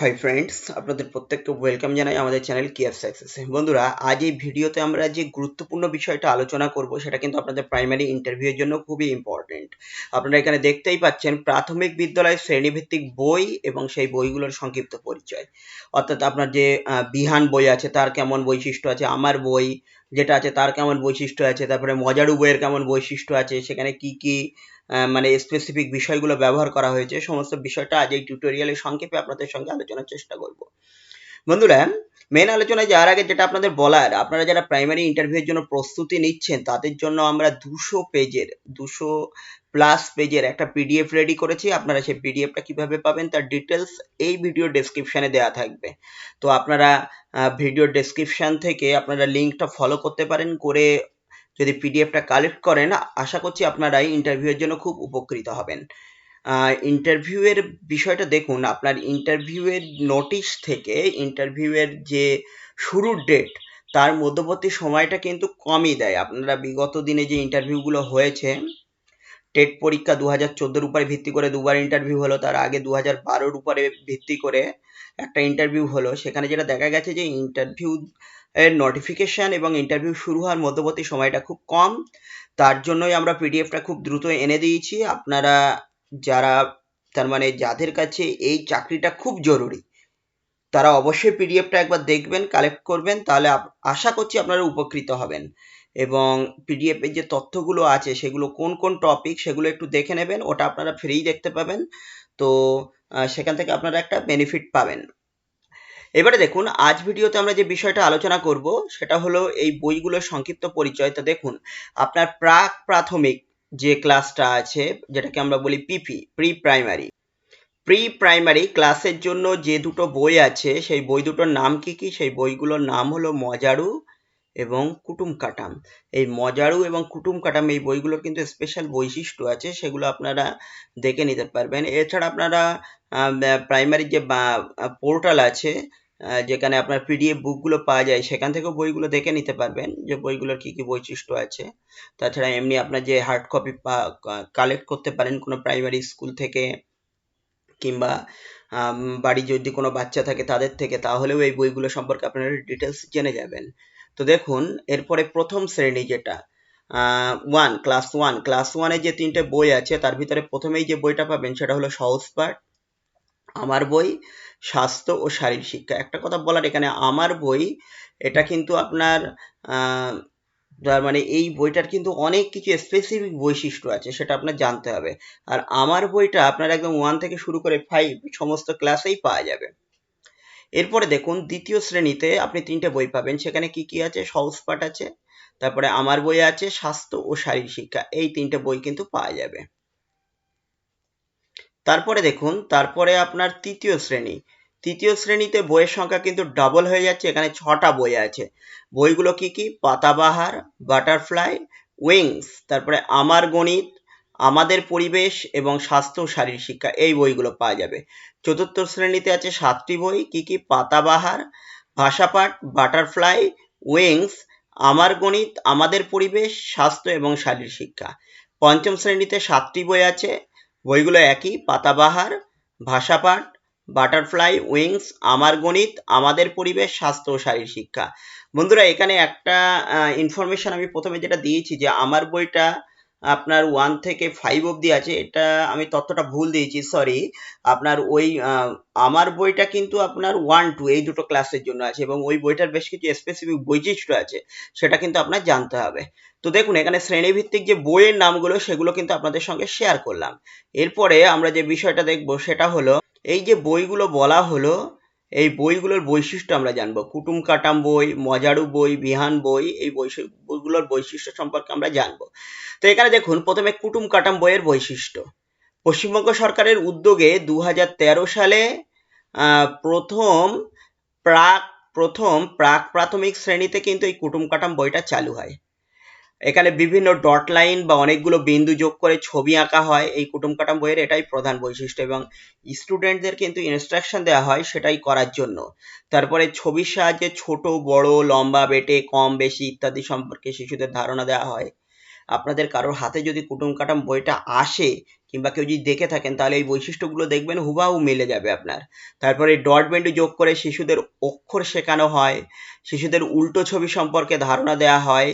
Hi friends আপনাদের প্রত্যেককে welcome জানাই আমাদের চ্যানেল কেয়ার সাকসেসে বন্ধুরা, আজ এই ভিডিওতে আমরা যে গুরুত্বপূর্ণ বিষয়টা আলোচনা করব, সেটা কিন্তু আপনাদের প্রাইমারি ইন্টারভিউয়ের জন্য খুবই ইম্পর্টেন্ট আপনারা এখানে দেখতেই পাচ্ছেন, প্রাথমিক বিদ্যালয় শ্রেণীভিত্তিক বই এবং সেই বইগুলোর সংক্ষিপ্ত পরিচয়। অর্থাৎ আপনার যে বিহান বই আছে, তার কেমন বৈশিষ্ট্য আছে, আমার বই যেটা আছে তার কেমন বৈশিষ্ট্য আছে, তারপরে মজারু বইয়ের কেমন বৈশিষ্ট্য আছে, সেখানে কি কি মানে স্পেসিফিক বিষয়গুলো ব্যবহার করা হয়েছে, সমস্ত বিষয়টা আজ এই টিউটোরিয়ালে সংক্ষেপে আপনাদের সঙ্গে আলোচনার চেষ্টা করব। বন্ধুরা মেন আলোচনায় যাওয়ার আগে যেটা আপনাদের বলার, আপনারা যারা প্রাইমারি ইন্টারভিউর জন্য প্রস্তুতি নিচ্ছেন, তাদের জন্য আমরা দুশো পেজের, দুশো প্লাস পেজের একটা পিডিএফ রেডি করেছি। আপনারা সেই পিডিএফটা কীভাবে পাবেন তার ডিটেলস এই ভিডিও ডেসক্রিপশানে দেওয়া থাকবে। তো আপনারা ভিডিও ডেসক্রিপশান থেকে আপনারা লিঙ্কটা ফলো করতে পারেন করে যদি পিডিএফটা কালেক্ট করেন, আশা করছি আপনারাই ইন্টারভিউয়ের জন্য খুব উপকৃত হবেন। ইন্টারভিউয়ের বিষয়টা দেখুন, আপনার ইন্টারভিউয়ের নোটিশ থেকে ইন্টারভিউয়ের যে শুরুর ডেট তার মধ্যবর্তী সময়টা কিন্তু কমই দেয়। আপনারা বিগত দিনে যে ইন্টারভিউগুলো হয়েছে, টেট পরীক্ষা দু হাজার চোদ্দোর উপরে ভিত্তি করে দুবার ইন্টারভিউ হলো, তার আগে দু হাজার বারোর উপরে ভিত্তি করে একটা ইন্টারভিউ হলো। সেখানে যেটা দেখা গেছে যে ইন্টারভিউ এর নোটিফিকেশান এবং ইন্টারভিউ শুরু হওয়ার মধ্যবর্তী সময়টা খুব কম। তার জন্যই আমরা পিডিএফটা খুব দ্রুত এনে দিয়েছি। আপনারা যারা তার মানে যাদের কাছে এই চাকরিটা খুব জরুরি, তারা অবশ্যই পিডিএফটা একবার দেখবেন কালেক্ট করবেন, তাহলে আশা করছি আপনারা উপকৃত হবেন। এবং পিডিএফের যে তথ্যগুলো আছে, সেগুলো কোন কোন টপিক সেগুলো একটু দেখে নেবেন, ওটা আপনারা ফ্রি দেখতে পাবেন। তো সেখান থেকে আপনারা একটা বেনিফিট পাবেন। এবারে দেখুন, আজ ভিডিওতে আমরা যে বিষয়টা আলোচনা করব, সেটা হলো এই বইগুলোর সংক্ষিপ্ত পরিচয় তো দেখুন, আপনার প্রাক প্রাথমিক যে ক্লাসটা আছে, যেটাকে আমরা বলি PP pre primary pre primary ক্লাসের জন্য যে দুটো বই আছে, সেই বই দুটোর নাম কি কি? সেই বইগুলোর নাম হলো মজারু এবং কুটুম কাটাম এই মজারু এবং কুটুম কাটাম এই বইগুলোর কিন্তু স্পেশাল বৈশিষ্ট্য আছে, সেগুলো আপনারা দেখে নিতে পারবেন। এছাড়া আপনারা প্রাইমারি যে পোর্টাল আছে যেখানে আপনার পিডিএফ বুকগুলো পাওয়া যায়, সেখান থেকেও বইগুলো দেখে নিতে পারবেন যে বইগুলোর কি কি বৈশিষ্ট্য আছে। তাছাড়া এমনি আপনার যে হার্ড কপি কালেক্ট করতে পারেন কোনো প্রাইমারি স্কুল থেকে কিংবা বাড়ি যদি কোনো বাচ্চা থাকে তাদের থেকে, তাহলেও এই বইগুলো সম্পর্কে আপনারা ডিটেলস জেনে যাবেন। তো দেখুন, এরপরে প্রথম শ্রেণি যেটা ওয়ান ক্লাস ওয়ান ক্লাস ওয়ানে যে তিনটে বই আছে, তার ভিতরে প্রথমেই যে বইটা পাবেন সেটা হলো সহজ পাঠ, আমার বই স্বাস্থ্য ও শারীর শিক্ষা। একটা কথা বলার এখানে, আমার বই, এটা কিন্তু আপনার তার মানে এই বইটার কিন্তু অনেক কিছু স্পেসিফিক বৈশিষ্ট্য আছে, সেটা আপনার জানতে হবে। আর আমার বইটা আপনার একদম ওয়ান থেকে শুরু করে ফাইভ সমস্ত ক্লাসেই পাওয়া যাবে। এরপরে দেখুন, দ্বিতীয় শ্রেণীতে আপনি তিনটে বই পাবেন, সেখানে কি কি আছে? সহজ পাঠ আছে, তারপরে আমার বই আছে, স্বাস্থ্য ও শারীর শিক্ষা, এই তিনটে বই কিন্তু পাওয়া যাবে। তারপরে দেখুন, তারপরে আপনার তৃতীয় শ্রেণি। তৃতীয় শ্রেণীতে বইয়ের সংখ্যা কিন্তু ডাবল হয়ে যাচ্ছে, এখানে ছটা বই আছে। বইগুলো কি কি? পাতাবাহার বাটারফ্লাই উইংস তারপরে আমার গণিত, আমাদের পরিবেশ এবং স্বাস্থ্য শারীর শিক্ষা, এই বইগুলো পাওয়া যাবে। চতুর্থ শ্রেণীতে আছে সাতটি বই, কি কি? পাতাবাহার, ভাষাপাঠ বাটারফ্লাই উইংস আমার গণিত, আমাদের পরিবেশ, স্বাস্থ্য এবং শারীর শিক্ষা। পঞ্চম শ্রেণীতে সাতটি বই আছে বইগুলো একই, পাতাবাহার, ভাষাপাঠ, বাটারফ্লাই, উইংস, আমার গণিত, আমাদের পরিবেশ, স্বাস্থ্য ও শারীরিক শিক্ষা। বন্ধুরা, এখানে একটা ইনফরমেশন আমি প্রথমে যেটা দিয়েছি যে, আমার বইটা আপনার ওয়ান থেকে ফাইভ অবধি আছে। এটা আমি তথ্যটা ভুল দিয়েছি সরি আপনার ওই আমার বইটা কিন্তু আপনার ওয়ান টু এই দুটো ক্লাসের জন্য আছে এবং ওই বইটার বেশ কিছু স্পেসিফিক বৈশিষ্ট্য আছে, সেটা কিন্তু আপনার জানতে হবে। তো দেখুন, এখানে শ্রেণীভিত্তিক যে বইয়ের নামগুলো, সেগুলো কিন্তু আপনাদের সঙ্গে শেয়ার করলাম। এরপরে আমরা যে বিষয়টা দেখব, সেটা হলো, এই যে বইগুলো বলা হলো এই বইগুলোর বৈশিষ্ট্য আমরা জানব। কুটুম কাটাম বই, মজারু বই, বিহান বই, এই বইগুলোর বৈশিষ্ট্য সম্পর্কে আমরা জানব। তো এখানে দেখুন, প্রথমে কুটুম কাটাম বইয়ের বৈশিষ্ট্য। পশ্চিমবঙ্গ সরকারের উদ্যোগে দু হাজার তেরো সালে প্রথম প্রাক প্রথম প্রাক প্রাথমিক শ্রেণীতে কিন্তু এই কুটুম কাটাম বইটা চালু হয়। এখানে বিভিন্ন ডট লাইন বা অনেকগুলো বিন্দু যোগ করে ছবি আঁকা হয়। এই কুটুম কাটাম বইয়ের এটাই প্রধান বৈশিষ্ট্য এবং স্টুডেন্টদের কিন্তু ইনস্ট্রাকশন দেওয়া হয় সেটাই করার জন্য। তারপরে ছবির সাহায্যে ছোট, বড়, লম্বা, বেটে, কম, বেশি ইত্যাদি সম্পর্কে শিশুদের ধারণা দেওয়া হয়। আপনাদের কারোর হাতে যদি কুটুম কাটাম বইটা আসে কিংবা কেউ যদি দেখে থাকেন, তাহলে এই বৈশিষ্ট্যগুলো দেখবেন হুবাহু মিলে যাবে আপনার। তারপরে ডট বেন্ডু যোগ করে শিশুদের অক্ষর শেখানো হয়, শিশুদের উল্টো ছবি সম্পর্কে ধারণা দেওয়া হয়।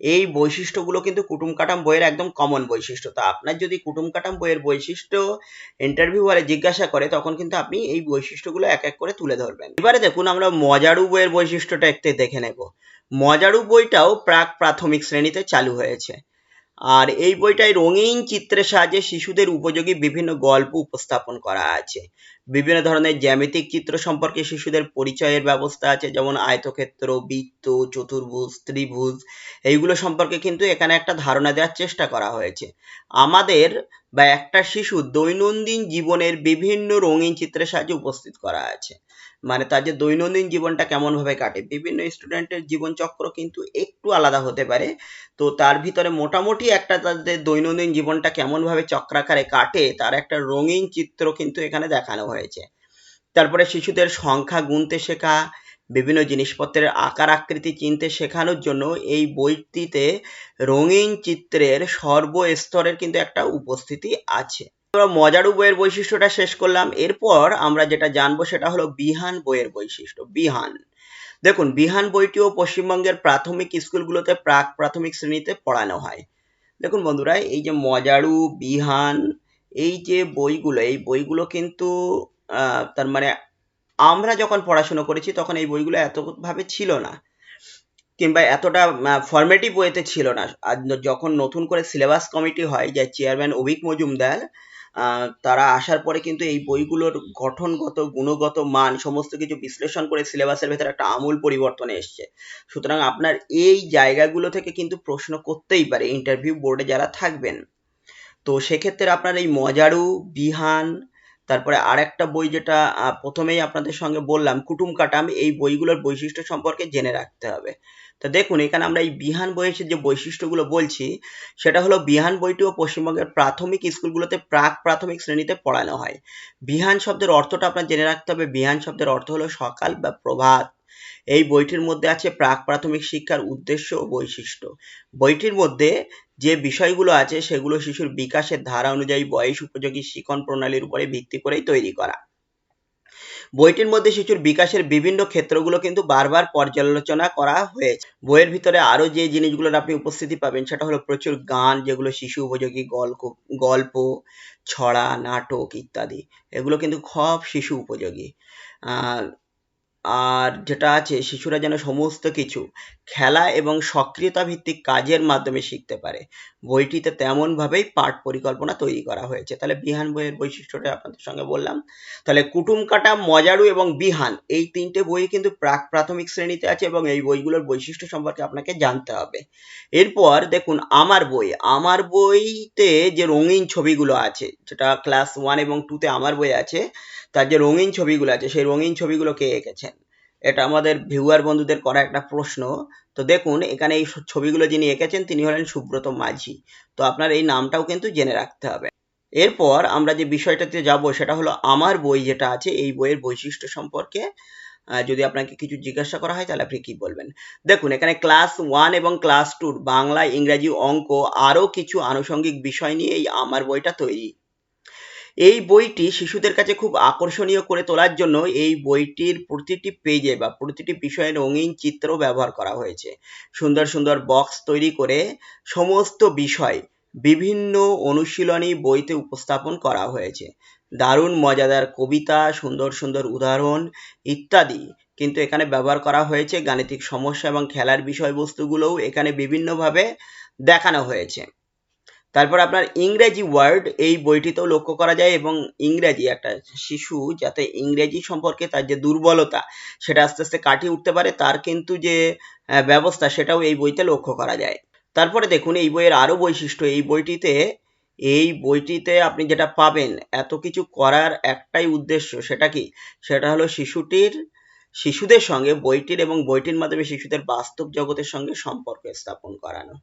এই বৈশিষ্ট্যগুলো কিন্তু কুটুম কাটাম বইয়ের একদম কমন বৈশিষ্ট্য। তো আপনার যদি কুটুম কাটাম বইয়ের বৈশিষ্ট্য ইন্টারভিউয়ারে জিজ্ঞাসা করে, তখন কিন্তু আপনি এই বৈশিষ্ট্যগুলো এক এক করে তুলে ধরবেন। এবারে দেখুন, আমরা মজারু বইয়ের বৈশিষ্ট্যটা একটু দেখে নেব। মজারু বইটাও প্রাক প্রাথমিক শ্রেণীতে চালু হয়েছে। আর এই বইটায় রঙিন চিত্রের সাহায্যে শিশুদের উপযোগী বিভিন্ন গল্প উপস্থাপন করা আছে। বিভিন্ন ধরনের জ্যামিতিক চিত্র সম্পর্কে শিশুদের পরিচয়ের ব্যবস্থা আছে, যেমন আয়তক্ষেত্র, বৃত্ত, চতুর্ভুজ, ত্রিভুজ। এইগুলো সম্পর্কে কিন্তু এখানে একটা ধারণা দেওয়ার চেষ্টা করা হয়েছে। আমাদের বা একটা শিশু দৈনন্দিন জীবনের বিভিন্ন রঙিন চিত্রের সাহায্যে উপস্থিত করা আছে। মানে তার যে দৈনন্দিন জীবনটা কেমন ভাবে কাটে, বিভিন্ন স্টুডেন্টের জীবন চক্র কিন্তু একটু আলাদা হতে পারে। তো তার ভিতরে মোটামুটি একটা তাদের দৈনন্দিন জীবনটা কেমন ভাবে চক্রাকারে কাটে, তার একটা রঙিন চিত্র কিন্তু এখানে দেখানো হয়েছে। তারপরে শিশুদের সংখ্যা গুনতে শেখা বিভিন্ন জিনিসপত্রের আকার আকৃতি চিনতে শেখানোর জন্য এই বইটিতে রঙিন চিত্রের সর্বস্তরের কিন্তু একটা উপস্থিতি আছে। আমরা মজারু বইয়ের বৈশিষ্ট্যটা শেষ করলাম। এরপর আমরা যেটা জানব সেটা হলো বিহান বইয়ের বৈশিষ্ট্য। বিহান। দেখুন, বিহান বইটিও পশ্চিমবঙ্গের প্রাথমিক স্কুলগুলোতে প্রাক প্রাথমিক শ্রেণীতে পড়ানো হয়। দেখুন বন্ধুরা, এই যে মজারু, বিহান, এই যে বইগুলো, এই বইগুলো কিন্তু তার মানে আমরা যখন পড়াশুনো করেছি, তখন এই বইগুলো এতভাবে ছিল না। কিংবা এতটা ফরমেটিভ ওয়েতে ছিল না। যখন নতুন করে সিলেবাস কমিটি হয়, যে চেয়ারম্যান অভিক মজুমদার তারা আসার পরে কিন্তু এই বইগুলোর গঠনগত, গুণগত মান, সমস্ত কিছু বিশ্লেষণ করে সিলেবাসের ভেতরে একটা আমূল পরিবর্তন এসছে। সুতরাং আপনার এই জায়গাগুলো থেকে কিন্তু প্রশ্ন করতেই পারে ইন্টারভিউ বোর্ডে যারা থাকবেন। তো সেক্ষেত্রে আপনার এই মজারু, বিহান তারপরে আর একটা বই যেটা প্রথমেই আপনাদের সঙ্গে বললাম, কুটুম কাটাম এই বইগুলোর বৈশিষ্ট্য সম্পর্কে জেনে রাখতে হবে। তো দেখুন, এখানে আমরা এই বিহান বইয়ের যে বৈশিষ্ট্যগুলো বলছি, সেটা হলো বিহান বইটিও পশ্চিমবঙ্গের প্রাথমিক স্কুলগুলোতে প্রাক প্রাথমিক শ্রেণীতে পড়ানো হয়। বিহান শব্দের অর্থটা আপনার জেনে রাখতে হবে। বিহান শব্দের অর্থ হলো সকাল বা প্রভাত। এই বইটির মধ্যে আছে প্রাক প্রাথমিক শিক্ষার উদ্দেশ্য ও বৈশিষ্ট্য। বইটির মধ্যে যে বিষয়গুলো আছে সেগুলো শিশুর বিকাশের ধারা অনুযায়ী বয়স, উপযোগী শিখন প্রণালীর উপরে ভিত্তি করেই তৈরি করা। বইটির মধ্যে শিশুর বিকাশের বিভিন্ন ক্ষেত্রগুলো কিন্তু বারবার পর্যালোচনা করা হয়েছে। বইয়ের ভিতরে আরও যে জিনিসগুলোর আপনি উপস্থিতি পাবেন সেটা হলো প্রচুর গান, যেগুলো শিশু উপযোগী, গল্প গল্প, ছড়া, নাটক ইত্যাদি। এগুলো কিন্তু খুব শিশু উপযোগী। আর যেটা আছে, শিশুরা যেন সমস্ত কিছু খেলা এবং সক্রিয়তা ভিত্তিক কাজের মাধ্যমে শিখতে পারে। বইটিতে তেমনভাবেই পাঠ পরিকল্পনা তৈরি করা হয়েছে। তাহলে বিহান বইয়ের বৈশিষ্ট্যটা আপনাদের সঙ্গে বললাম। তাহলে কুটুম কাটা, মজারু এবং বিহান এই তিনটে বই কিন্তু প্রাক প্রাথমিক শ্রেণীতে আছে এবং এই বইগুলোর বৈশিষ্ট্য সম্পর্কে আপনাকে জানতে হবে। এরপর দেখুন আমার বই। আমার বইতে যে রঙিন ছবিগুলো আছে, যেটা ক্লাস ওয়ান এবং টুতে আমার বই আছে, তার যে রঙিন ছবিগুলো আছে, সেই রঙিন ছবিগুলো কে এঁকেছেন? এটা আমাদের ভিউয়ার বন্ধুদের করা একটা প্রশ্ন। তো দেখুন, এখানে এই ছবিগুলো যিনি এঁকেছেন, তিনি হলেন সুব্রত মাঝি। তো আপনার এই নামটাও কিন্তু জেনে রাখতে হবে। এরপর আমরা যে বিষয়টাতে যাব, সেটা হলো আমার বই যেটা আছে, এই বইয়ের বৈশিষ্ট্য সম্পর্কে। যদি আপনাকে কিছু জিজ্ঞাসা করা হয়, তাহলে আপনি কি বলবেন? দেখুন, এখানে ক্লাস ওয়ান এবং ক্লাস টুর বাংলা, ইংরাজি অঙ্ক, আরও কিছু আনুষঙ্গিক বিষয় নিয়ে এই আমার বইটা তৈরি। এই বইটি শিশুদের কাছে খুব আকর্ষণীয় করে তোলার জন্য এই বইটির প্রতিটি পেজে বা প্রতিটি বিষয়ে রঙিন চিত্র ব্যবহার করা হয়েছে। সুন্দর সুন্দর বক্স তৈরি করে সমস্ত বিষয় বিভিন্ন অনুশীলনী বইতে উপস্থাপন করা হয়েছে। দারুণ মজাদার কবিতা, সুন্দর সুন্দর উদাহরণ ইত্যাদি। কিন্তু এখানে ব্যবহার করা হয়েছে গাণিতিক সমস্যা এবং খেলার বিষয়বস্তুগুলোও এখানে বিভিন্নভাবে দেখানো হয়েছে। তারপর আপনার ইংরেজি ওয়ার্ড এই বইটিতেও লক্ষ্য করা যায় এবং ইংরেজি একটা শিশু যাতে ইংরেজি সম্পর্কে তার যে দুর্বলতা, সেটা আস্তে আস্তে কাটিয়ে উঠতে পারে, তার কিন্তু যে ব্যবস্থা সেটাও এই বইতে লক্ষ্য করা যায়। তারপরে দেখুন, এই বইয়ের আরও বৈশিষ্ট্য, এই বইটিতে এই বইটিতে আপনি যেটা পাবেন, এত কিছু করার একটাই উদ্দেশ্য সেটা কি? সেটা হলো শিশুটির, শিশুদের সঙ্গে বইটির এবং বইটির মাধ্যমে শিশুদের বাস্তব জগতের সঙ্গে সম্পর্ক স্থাপন করানো।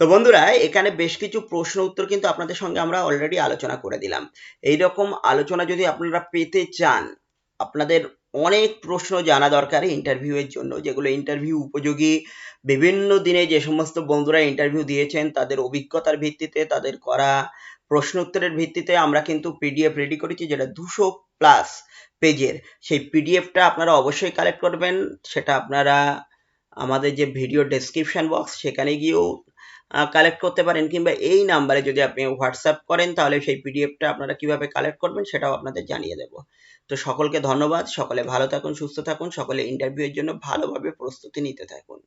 তো বন্ধুরা, এখানে বেশ কিছু প্রশ্ন উত্তর কিন্তু আপনাদের সঙ্গে আমরা অলরেডি আলোচনা করে দিলাম। এই রকম আলোচনা যদি আপনারা পেতে চান, আপনাদের অনেক প্রশ্ন জানা দরকার ইন্টারভিউ এর জন্য, যেগুলো ইন্টারভিউ উপযোগী। বিভিন্ন দিনে যে সমস্ত বন্ধুরা ইন্টারভিউ দিয়েছেন, তাদের অভিজ্ঞতার ভিত্তিতে, তাদের করা প্রশ্ন উত্তরের ভিত্তিতে আমরা কিন্তু পিডিএফ রেডি করেছি, যেটা দুশো প্লাস পেজের সেই পিডিএফটা আপনারা অবশ্যই কালেক্ট করবেন। সেটা আপনারা আমাদের যে ভিডিও ডেসক্রিপশন বক্স সেখানে গিয়েও কালেক্ট করতে পারেন কিংবা এই নাম্বারে যদি আপনি হোয়াটসঅ্যাপ করেন, তাহলে সেই পিডিএফটা আপনারা কীভাবে কালেক্ট করবেন সেটাও আপনাদের জানিয়ে দেব। তো সকলকে ধন্যবাদ, সকলে ভালো থাকুন, সুস্থ থাকুন, সকলে ইন্টারভিউয়ের জন্য ভালোভাবে প্রস্তুতি নিতে থাকুন।